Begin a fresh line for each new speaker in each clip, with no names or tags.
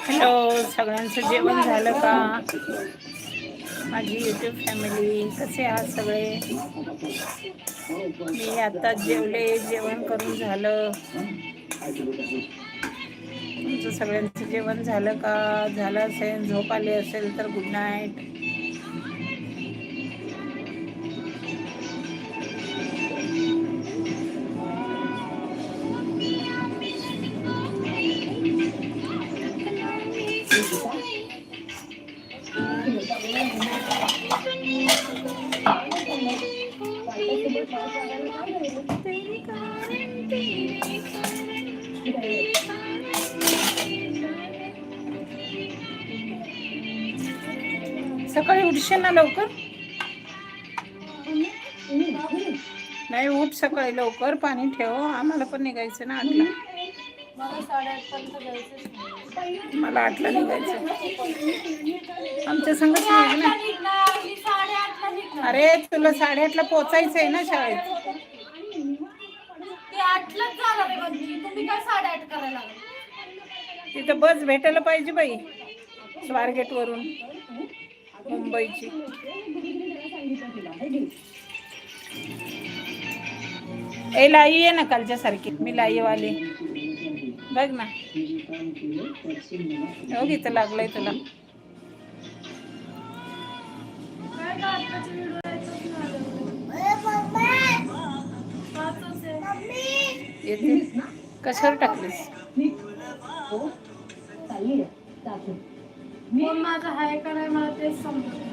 Hello सगळ्यांचं जेवण झालं का? माझी यूट्यूब फॅमिली कसे आहात सगळे? मी आता जेवले जेवण करून झालं. तुमचं सगळ्यांचं जेवण झालं का? झालं असेल झोप आली असेल तर गुड नाईट सकाळी उठशील ना लवकर? नाही उठ सकाळी लवकर पाणी ठेव. आम्हाला पण निघायचं ना आठला. मला आठला निघायचं. आमच्या संगच ना? अरे तुला साडेआठला पोचायचं आहे ना शाळेत.
ते आठलाच झालं रे बंदी तुम्ही काय साडेआठ करायला लागले?
तिथं बस भेटायला पाहिजे बाई स्वारगेट वरून मुंबईची. ए लाई आहे ना कालच्या सारखी मी लाईवाली. बघ ना. हो इथं लागलंय तुला. येते. कशावर टाकलीस?
मी माझा हाय का नाही मला तेच समजत नाही.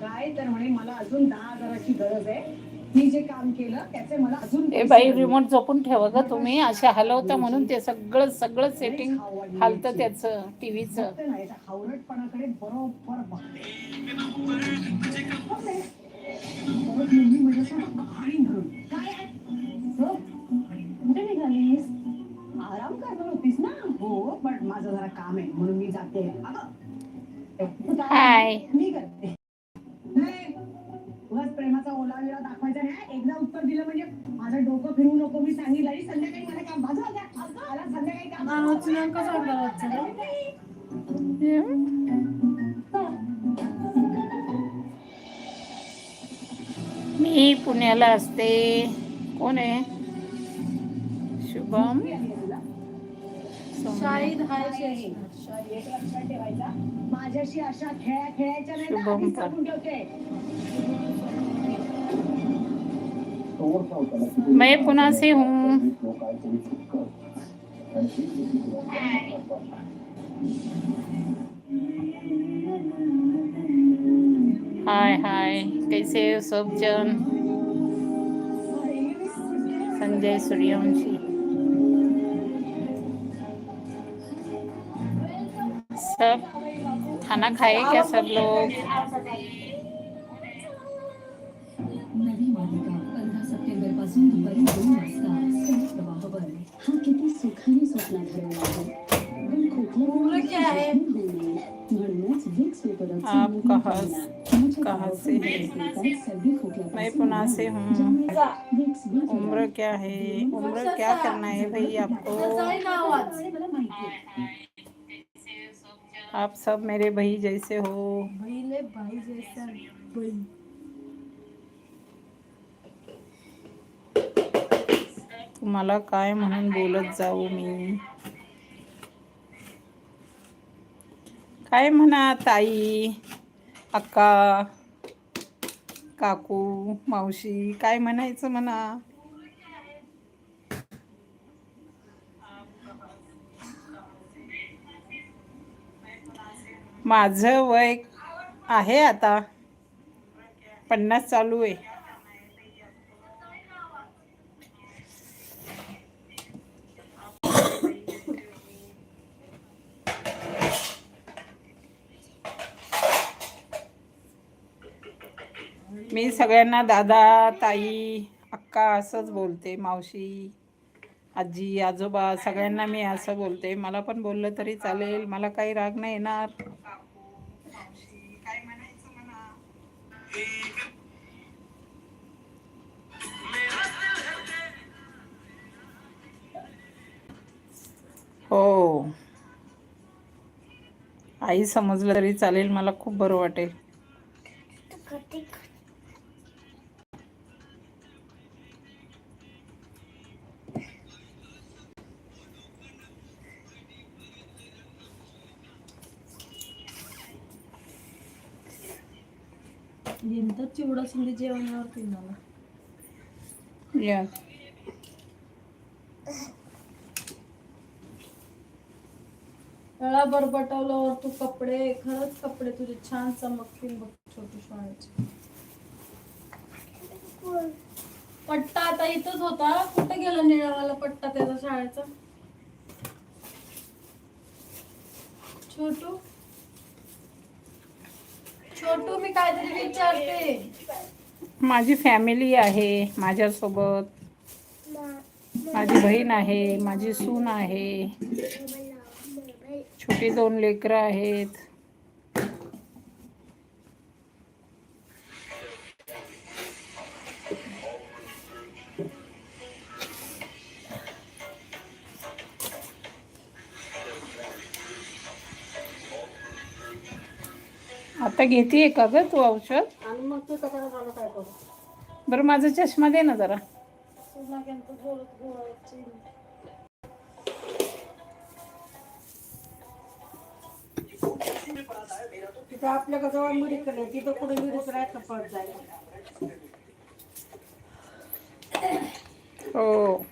काय तर म्हणे मला अजून दहा हजाराची गरज आहे. मी जे काम केलं त्याचे मला अजून
ए बाई. रिमोट जपून ठेवा ग तुम्ही अशा हलवता म्हणून ते सगळं सगळं सेटिंग हालतं त्याचं टीव्हीचं
हावरटपणाकडे बरोबर बघते. मी
पुण्याला असते. कोण आहे? शुभम.
शाहिद हाय
नाही.
शेष.
एक लक्षात ठेवायचा माझ्याशी अशा खेळ्या खेळायच्या नाही ना,
शुभम
आधीच
पण.
सांगून ठेवते.
मैं पुणे से हूँ हाय हाय. कैसे हो सब जन? संजय सूर्यवंशी. सब? खाना खाए क्या सब लोग?
नवी मालिका पंधरा सप्टेंबरपासून दुपारी दोन
आप
लिक्विड
कहाँ-
फॉर्म्युला. तुमच्या
कहाँ से
गावातील
हैं?
लोकांना सर्दी खोकल्यापासून
मैं पुणे से हूँ
ज्यामुळे विक्स वेपोरॉक्सिन
उम्र क्या है उम्र क्या करना है भाई आपको
त्याचाही नाव वाच.
मला माहिती आहे
आप सब मेरे भाई जैसे हो
बहीले बाई जैसा बहीण.
तुम्हाला काय म्हणून बोलत जाऊ मी? काय म्हणा ताई अक्का काकू मावशी काय म्हणायचं म्हणा? माझं वय आहे आता. पन्नास चालू आहे. मी सगळ्यांना दादा ताई अक्का असंच बोलते मावशी आजी आजोबा सगळ्यांना मी असं बोलते. मला पण बोललं तरी चालेल मला काही राग नाही येणार. हो. आई समजलं तरी चालेल मला खूप बरं वाटेल.
नंतर चिवडा शिंदे जेवणावरती मला
या.
तळा बरबटवल्यावर तू कपडे खरंच कपडे तुझे छान चमकतील बघ छोटू शाळेचे पट्टा आता इथंच होता. कुठे गेला निळावाला पट्टा त्याचा शाळेचा? छोटू? छोटू मी काहीतरी विचारते.
माझी फॅमिली आहे माझ्यासोबत. माझी बहीण आहे माझी सून आहे. छोटी दोन लेकरं आहेत. आता घेते का ग तू औषध?
आणि मग तू त्याच्याकडे झालं काय करू?
बरं माझा चष्मा दे ना जरा.
बोलत बोलायची
तिथं आपल्या जवळ तिथं कुठे जायला
हो.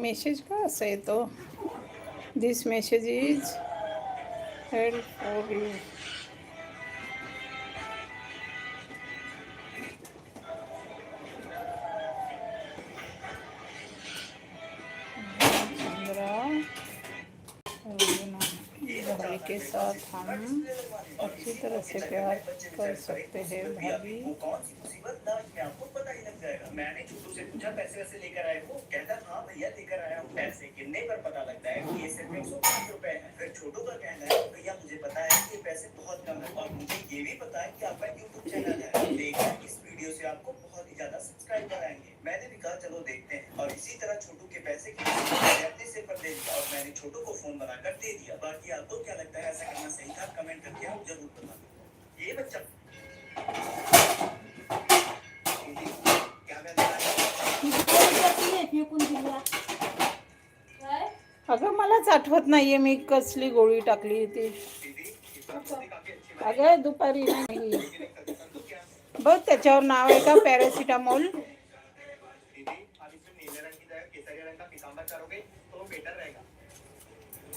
मेसेज का असा येतो this message is help for you के साथ हम अच्छी तरह से प्यार कर सकते हैं, भाभी।
मैंने छोटू लेकर हो हाँ भैया लेकर आया हूँ पैसे पता ये सिर्फ़ एक सौ है फिर छोटू का कहना है भैया मुझे पता है कि ये पैसे बहुत कम है और मुझे ये भी पता है कि आपका यूट्यूब चैनल है इस वीडियो आपको बहुत ही ज़्यादा सब्सक्राइबर आएँगे मैंने भी कहा चलो देखते हैं और इसी तरह छोटू के पैसे मैंने और छोटू को फोन बनाकर दे दिया। बाकी आपको क्या लगता है ऐसा करना सही था? कमेंट करके आप जरूर बताना। ये बच्चा।
अगं मलाच आठवत नाहीये मी कसली गोळी टाकली ती. अगं दुपारी नाही. बघ त्याच्यावर नाव आहे का? पॅरासिटामोल
दीदी आप इसमें नीले रंग की जगह केसरी रंग का पीताम्बर करोगे तो बेटर रहेगा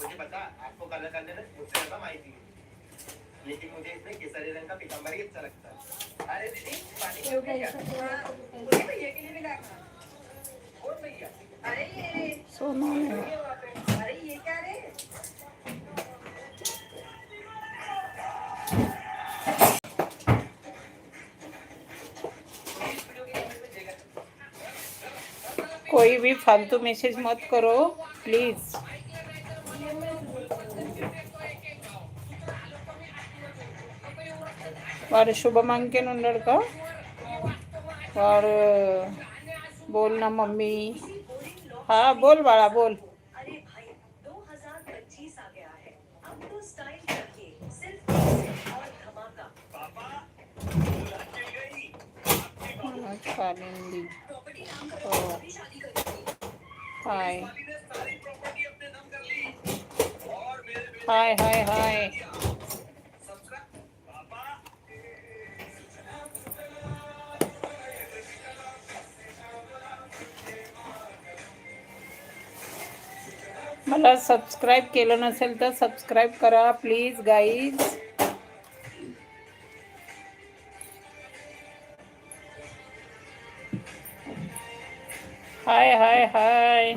मुझे पता आपको कलर करने में मुझसे ज्यादा माहिती है लेकिन मुझे इसमें केसरी रंग का पीताम्बर ही अच्छा लगता है अरे दीदी पानी क्यों क्या पूरी भैया के लिए लाना कौन भैया अरे ये.
सोना.
अरे ये क्या रे?
कोई भी फालतू मैसेज मत करो. प्लीज వాడు శుభమంకెన్ ఉన్నాడు का వాడు बोल ना मम्मी हाँ बोल बाळा बोल
अरे
हाय हाय हाय मला सबस्क्राईब केलं नसेल तर सबस्क्राईब करा प्लीज़ गाईज हाय हाय हाय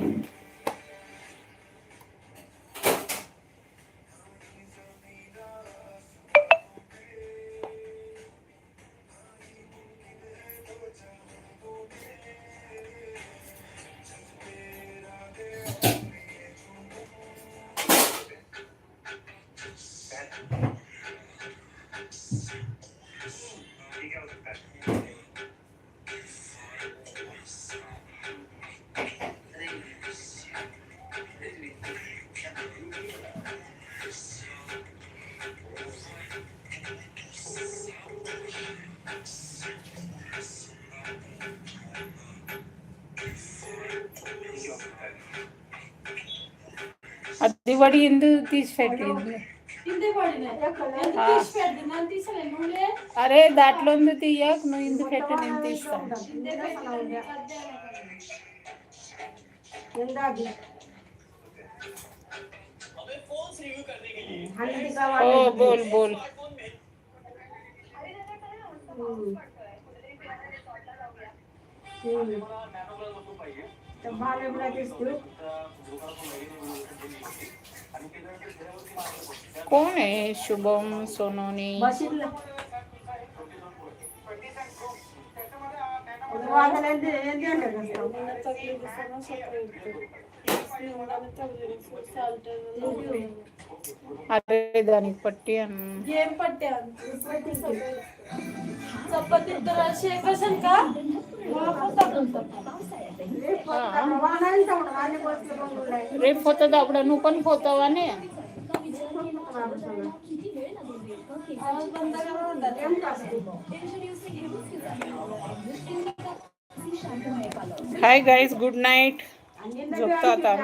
అది వడి ఎందు తీసి పెట్టింది
ఇందే పడినాయి ఎందుకు
ఆ.
తీసి పెద్ద నన్ను తీసలే నువ్వులే
అరే దాంట్లో ఉంది తీయక నువ్వు ఇందు పెట్టి నేను తీస్తాను
ఇందే పెట్టినాయి
ఎందాది हल्दी का
ఓ
वाला
బోల్ బోల్ कोण आहे शुभम सोनोनी? अरे दानिक
पट्टी पट्टी चपाती तर अशी एक का?
वाहनाने जाऊन माझे बसले बंगला
రేపు పోతుంది అప్పుడు నువ్వు पण పోతావానే
आवाज बंद करा म्हणतात.
हाय गाईज गुड नाईट
आणि
झोपतो आता